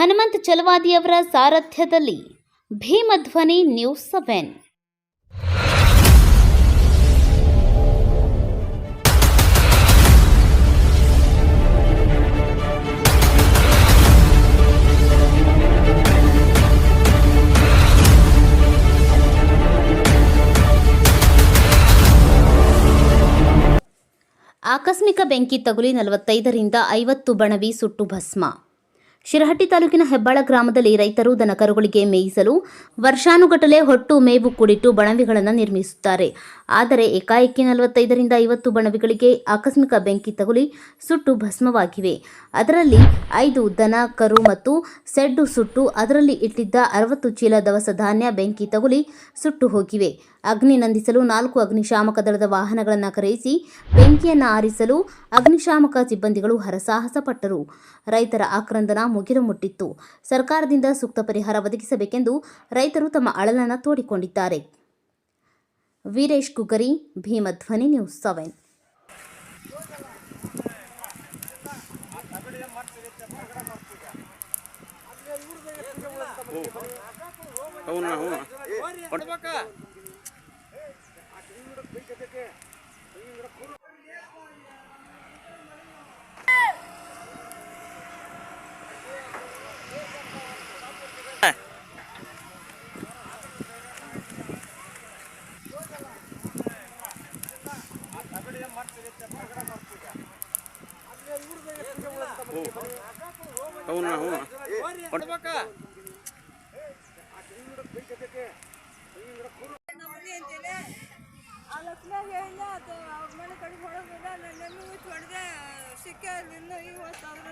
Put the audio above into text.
ಹನುಮಂತ್ ಚಲವಾದಿಯವರ ಸಾರಥ್ಯದಲ್ಲಿ Bhimadhwani news seven. ಆಕಸ್ಮಿಕ ಬೆಂಕಿ ತಗುಲಿ ನಲವತ್ತೈದರಿಂದ ಐವತ್ತು ಬಣವಿ ಸುಟ್ಟು ಭಸ್ಮ. ಶಿರಹಟ್ಟಿ ತಾಲೂಕಿನ ಹೆಬ್ಬಾಳ ಗ್ರಾಮದಲ್ಲಿ ರೈತರು ದನಕರುಗಳಿಗೆ ಮೇಯಿಸಲು ವರ್ಷಾನುಗಟ್ಟಲೆ ಹೊಟ್ಟು ಮೇವು ಕೂಡಿಟ್ಟು ಬಣವಿಗಳನ್ನು ನಿರ್ಮಿಸುತ್ತಾರೆ. ಆದರೆ ಏಕಾಏಕಿ ನಲವತ್ತೈದರಿಂದ ಐವತ್ತು ಬಣವಿಗಳಿಗೆ ಆಕಸ್ಮಿಕ ಬೆಂಕಿ ತಗುಲಿ ಸುಟ್ಟು ಭಸ್ಮವಾಗಿವೆ. ಅದರಲ್ಲಿ ಐದು ದನ, ಕರು ಮತ್ತು ಸೆಡ್ಡು ಸುಟ್ಟು ಅದರಲ್ಲಿ ಇಟ್ಟಿದ್ದ ಅರವತ್ತು ಚೀಲ ದವಸ ಧಾನ್ಯ ಬೆಂಕಿ ತಗುಲಿ ಸುಟ್ಟು ಹೋಗಿವೆ. ಅಗ್ನಿ ನಂದಿಸಲು ನಾಲ್ಕು ಅಗ್ನಿಶಾಮಕ ದಳದ ವಾಹನಗಳನ್ನು ಕರೆಯಿಸಿ ಬೆಂಕಿಯನ್ನು ಆರಿಸಲು ಅಗ್ನಿಶಾಮಕ ಸಿಬ್ಬಂದಿಗಳು ಹರಸಾಹಸ ಪಟ್ಟರು ರೈತರ ಆಕ್ರಂದನ ಮುಗಿಲು ಮುಟ್ಟಿತ್ತು. ಸರ್ಕಾರದಿಂದ ಸೂಕ್ತ ಪರಿಹಾರ ಒದಗಿಸಬೇಕೆಂದು ರೈತರು ತಮ್ಮ ಅಳಲನ್ನು ತೋಡಿಕೊಂಡಿದ್ದಾರೆ. Veeresh Kugari Bheemadhwani news seven. అవునా అవునా ಆ ಲಕ್ಷ್ಮ್ಯಾಗ ಹೇಳಿಲ್ಲ ಅದು ಅವ್ರ ಮನೆ ಕಡೆ ಹೊರಗೆ ಹೋದ ನನ್ನನ್ನು ಹೊಡೆದೆ ಸಿಕ್ಕ ನಿನ್ನ ಈಗ ಹೊಸ